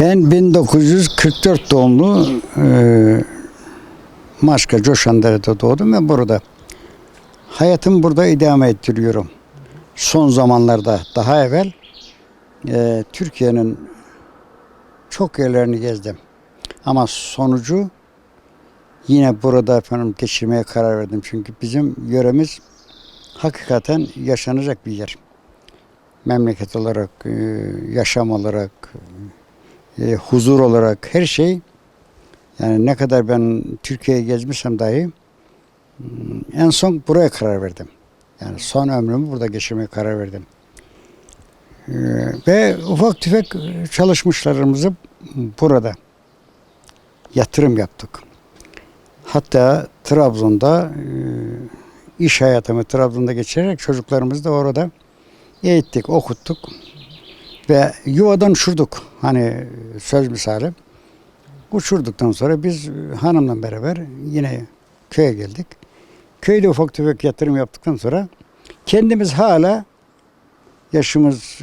Ben 1944 doğumlu e, Maşka Coşandere'de doğdum ve burada. Hayatımı burada idame ettiriyorum. Son zamanlarda daha evvel e, Türkiye'nin çok yerlerini gezdim. Ama sonucu yine burada efendim geçirmeye karar verdim. Çünkü bizim yöremiz hakikaten yaşanacak bir yer. Memleket olarak, e, yaşam olarak, e, huzur olarak her şey yani ne kadar ben Türkiye'yi gezmişsem dahi mm, en son buraya karar verdim. Yani son ömrümü burada geçirmeye karar verdim. E, ve ufak tefek çalışmışlarımızı burada yatırım yaptık. Hatta Trabzon'da iş hayatımı Trabzon'da geçirerek çocuklarımızı da orada eğittik, okuttuk ve yuvadan uçurduk. Hani söz misali. Uçurduktan sonra biz hanımla beraber yine köye geldik. Köyde ufak tefek yatırım yaptıktan sonra kendimiz hala yaşımız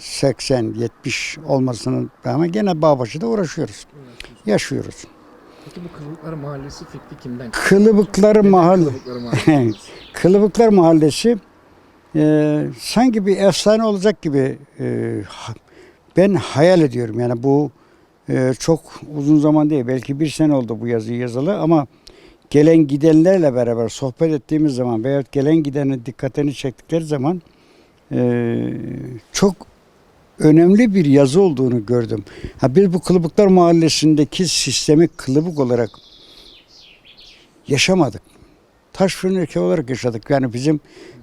e, 80-70 olmasının ama gene Bağbaşı'da uğraşıyoruz. Yaşıyoruz. Peki bu Kılıbıklar Mahallesi fikri kimden? Kılıbıklar Mahalle Kılıbıklar Mahallesi. Kılıbıklar Mahallesi e, sanki bir efsane olacak gibi e, ben hayal ediyorum. Yani bu e, çok uzun zaman değil. Belki bir sene oldu bu yazıyı yazalı ama gelen gidenlerle beraber sohbet ettiğimiz zaman veyahut gelen gidenin dikkatini çektikleri zaman e, çok önemli bir yazı olduğunu gördüm. Ha, biz bu Kılıbıklar Mahallesi'ndeki sistemi kılıbık olarak yaşamadık taş fırın erkeği olarak yaşadık. Yani bizim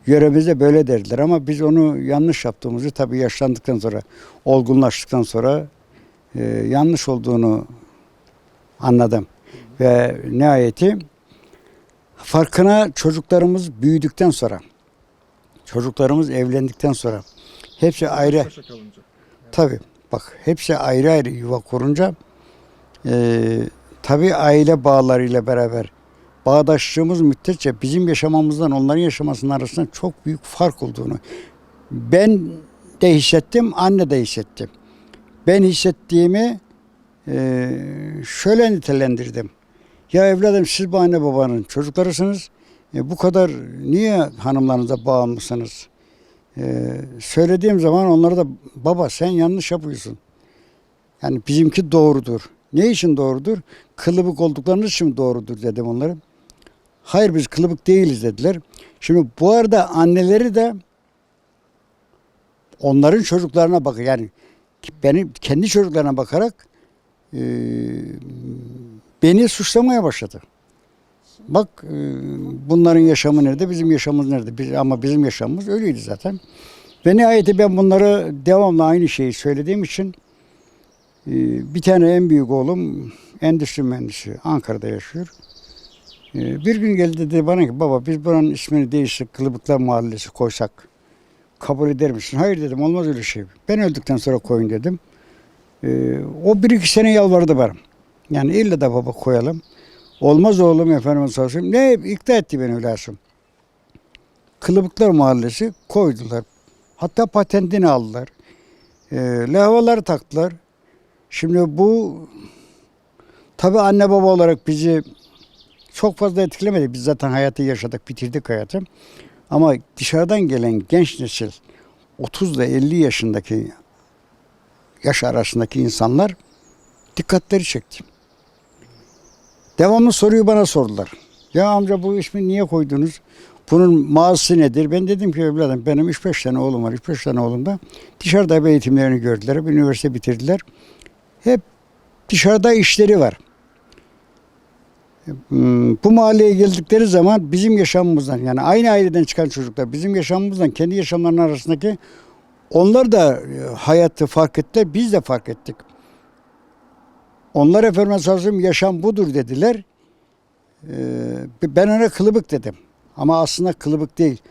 yöremizde böyle derdiler ama biz onu yanlış yaptığımızı tabii yaşlandıktan sonra, olgunlaştıktan sonra e, yanlış olduğunu anladım. Ve nihayeti farkına çocuklarımız büyüdükten sonra, çocuklarımız evlendikten sonra hepsi ayrı. Tabii bak hepsi ayrı ayrı yuva kurunca e, tabii aile bağlarıyla beraber bağdaşlığımız müddetçe bizim yaşamamızdan onların yaşamasının arasında çok büyük fark olduğunu ben de hissettim, anne de hissetti. Ben hissettiğimi e, şöyle nitelendirdim. Ya evladım siz bu anne babanın çocuklarısınız. E, bu kadar niye hanımlarınıza bağımlısınız? Ee, söylediğim zaman onlara da baba sen yanlış yapıyorsun. Yani bizimki doğrudur. Ne için doğrudur? Kılıbık olduklarınız için doğrudur dedim onlara. Hayır biz kılıbık değiliz dediler. Şimdi bu arada anneleri de onların çocuklarına bak yani benim kendi çocuklarına bakarak e, beni suçlamaya başladı. Bak e, bunların yaşamı nerede, bizim yaşamımız nerede? Biz, ama bizim yaşamımız öyleydi zaten. Ve nihayet ben bunlara devamlı aynı şeyi söylediğim için e, bir tane en büyük oğlum endüstri mühendisi Ankara'da yaşıyor. E, Bir gün geldi dedi bana ki baba biz buranın ismini değiştirip Kılıbıklar Mahallesi koysak kabul eder misin? Hayır dedim olmaz öyle şey. Ben öldükten sonra koyun dedim. E, O bir iki sene yalvardı bana. Yani illa da baba koyalım. Olmaz oğlum efendim sağolsun. Ne ikna etti beni Hülasım. Kılıbıklar Mahallesi koydular. Hatta patentini aldılar. E, levhaları taktılar. Şimdi bu tabi anne baba olarak bizi çok fazla etkilemedi. Biz zaten hayatı yaşadık, bitirdik hayatı. Ama dışarıdan gelen genç nesil 30 ile 50 yaşındaki yaş arasındaki insanlar dikkatleri çekti. Devamlı soruyu bana sordular. Ya amca bu ismi niye koydunuz? Bunun mağazası nedir? Ben dedim ki evladım benim 3-5 tane oğlum var. 3-5 tane oğlum da dışarıda eğitimlerini gördüler. Hep üniversite bitirdiler. Hep dışarıda işleri var. Hmm, Bu mahalleye geldikleri zaman bizim yaşamımızdan yani aynı aileden çıkan çocuklar bizim yaşamımızdan kendi yaşamlarının arasındaki onlar da e, hayatı fark ettiler. Biz de fark ettik. Onlar efendim sözüm yaşam budur dediler. Ee, ben ona kılıbık dedim. Ama aslında kılıbık değil.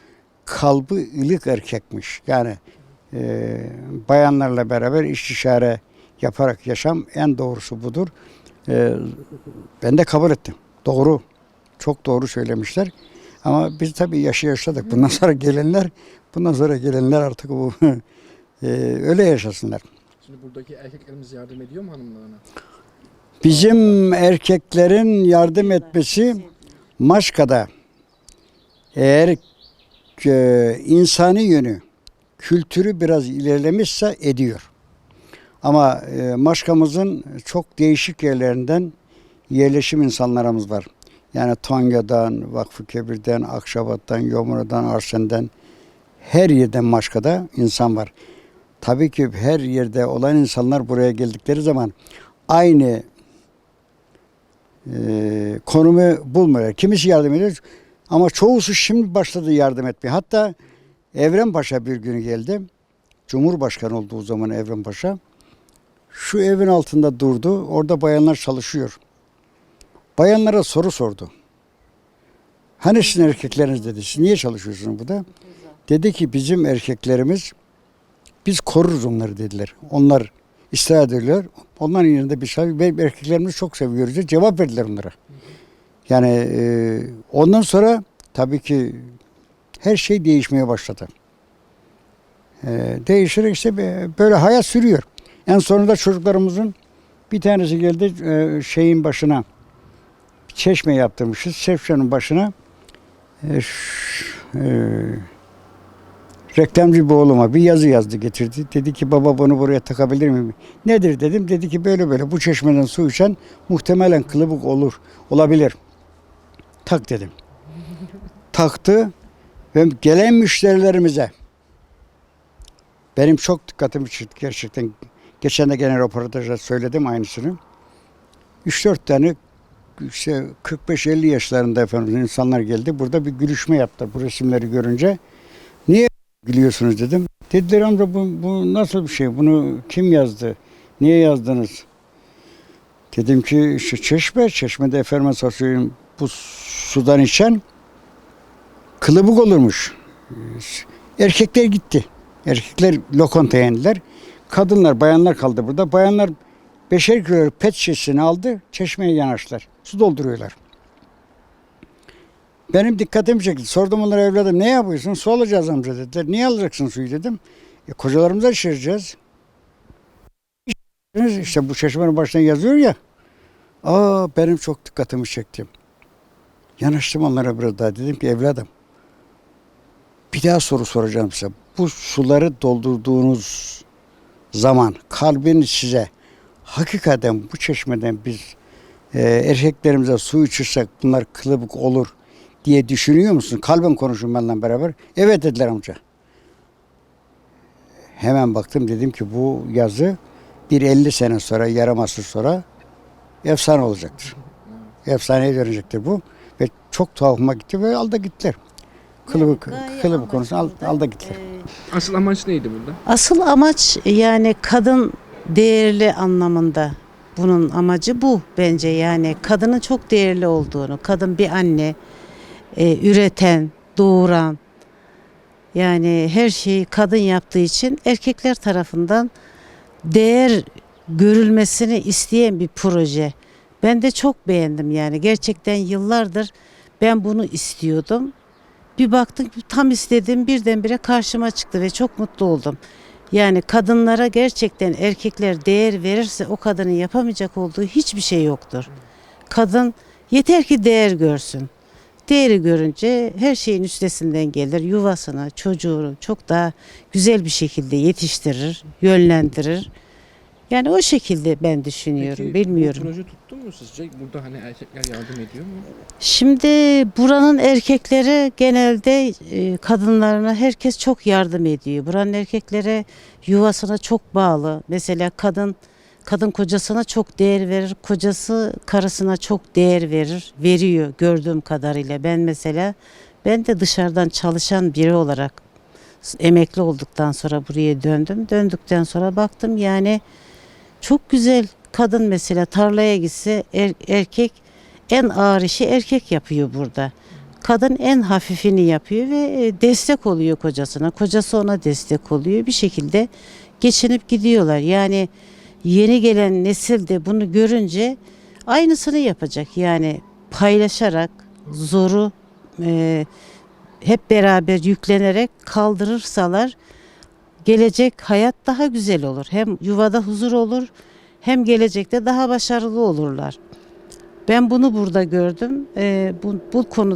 Kalbi ılık erkekmiş. Yani e, bayanlarla beraber istişare yaparak yaşam en doğrusu budur. Ee, ben de kabul ettim. Doğru. Çok doğru söylemişler. Ama biz tabii yaşı yaşadık. Bundan sonra gelenler bundan sonra gelenler artık bu e, öyle yaşasınlar. Şimdi buradaki erkeklerimiz yardım ediyor mu hanımlarına? Bizim erkeklerin yardım etmesi Maşka'da eğer e, insani yönü, kültürü biraz ilerlemişse ediyor. Ama e, Maşka'mızın çok değişik yerlerinden yerleşim insanlarımız var. Yani Tonya'dan, Vakfı Kebir'den, Akşabat'tan, Yomra'dan, Arsen'den her yerden Maşka'da insan var. Tabii ki her yerde olan insanlar buraya geldikleri zaman aynı e, konumu bulmuyor. Kimisi yardım ediyor ama çoğusu şimdi başladı yardım etmeye. Hatta Evren Paşa bir gün geldi. Cumhurbaşkanı olduğu zaman Evren Paşa şu evin altında durdu. Orada bayanlar çalışıyor. Bayanlara soru sordu. Hani sizin erkekleriniz dedi. Siz niye çalışıyorsunuz burada? Dedi ki bizim erkeklerimiz biz koruruz onları dediler. Onlar istirahat ediyorlar. Onların yanında bir şey. Benim erkeklerimizi çok seviyoruz diye cevap verdiler onlara. Yani e, ondan sonra tabii ki her şey değişmeye başladı. E, değişerek işte böyle hayat sürüyor. En sonunda çocuklarımızın bir tanesi geldi e, şeyin başına çeşme yaptırmışız. Çeşmenin başına e, e, reklamcı bir oğluma bir yazı yazdı getirdi. Dedi ki baba bunu buraya takabilir miyim? Nedir dedim. Dedi ki böyle böyle bu çeşmeden su içen muhtemelen kılıbık olur. Olabilir. Tak dedim. Taktı ve gelen müşterilerimize benim çok dikkatimi çekti gerçekten. Geçen de gene röportajda söyledim aynısını. 3-4 tane işte 45-50 yaşlarında efendim insanlar geldi. Burada bir gülüşme yaptı bu resimleri görünce. Niye gülüyorsunuz dedim. Dediler amca bu, bu nasıl bir şey? Bunu kim yazdı? Niye yazdınız? Dedim ki işte çeşme, çeşmede efendim söyleyeyim bu sudan içen kılıbık olurmuş. Erkekler gitti. Erkekler lokantaya indiler. Kadınlar, bayanlar kaldı burada. Bayanlar beşer kilo pet şişesini aldı, çeşmeye yanaştılar. Su dolduruyorlar. Benim dikkatimi çekti. Sordum onlara evladım ne yapıyorsun? Su alacağız amca dediler. Niye alacaksın suyu dedim. E, kocalarımıza içireceğiz. İşte bu çeşmenin başına yazıyor ya. Aa benim çok dikkatimi çekti. Yanaştım onlara biraz daha. Dedim ki evladım bir daha soru soracağım size. Bu suları doldurduğunuz zaman kalbin size hakikaten bu çeşmeden biz e, erkeklerimize su içirsek bunlar kılıbık olur diye düşünüyor musun? Kalben konuşun benimle beraber. Evet dediler amca. Hemen baktım dedim ki bu yazı bir 50 sene sonra yarım asır sonra efsane olacaktır. Efsaneye dönecektir bu. Ve çok tuhafıma gitti ve aldı gittiler. Kılıbık, kılıbık konusunu al, amaçlı aldı da, gittiler. Asıl amaç neydi burada? Asıl amaç yani kadın değerli anlamında. Bunun amacı bu bence yani kadının çok değerli olduğunu, kadın bir anne, e, üreten, doğuran, yani her şeyi kadın yaptığı için erkekler tarafından değer görülmesini isteyen bir proje. Ben de çok beğendim yani gerçekten yıllardır ben bunu istiyordum. Bir baktım tam istediğim birdenbire karşıma çıktı ve çok mutlu oldum. Yani kadınlara gerçekten erkekler değer verirse o kadının yapamayacak olduğu hiçbir şey yoktur. Kadın yeter ki değer görsün. Değeri görünce her şeyin üstesinden gelir. Yuvasını, çocuğunu çok daha güzel bir şekilde yetiştirir, yönlendirir. Yani o şekilde ben düşünüyorum. Peki, Bilmiyorum. Bu proje tuttu mu sizce? Burada hani erkekler yardım ediyor mu? Şimdi buranın erkekleri genelde e, kadınlarına herkes çok yardım ediyor. Buranın erkekleri yuvasına çok bağlı. Mesela kadın kadın kocasına çok değer verir. Kocası karısına çok değer verir. Veriyor gördüğüm kadarıyla. Ben mesela ben de dışarıdan çalışan biri olarak emekli olduktan sonra buraya döndüm. Döndükten sonra baktım yani çok güzel kadın mesela tarlaya gitse er- erkek en ağır işi erkek yapıyor burada. Kadın en hafifini yapıyor ve e, destek oluyor kocasına. Kocası ona destek oluyor. Bir şekilde geçinip gidiyorlar. Yani yeni gelen nesil de bunu görünce aynısını yapacak. Yani paylaşarak zoru e, hep beraber yüklenerek kaldırırsalar gelecek hayat daha güzel olur. Hem yuvada huzur olur hem gelecekte daha başarılı olurlar. Ben bunu burada gördüm. Ee, bu, bu konuda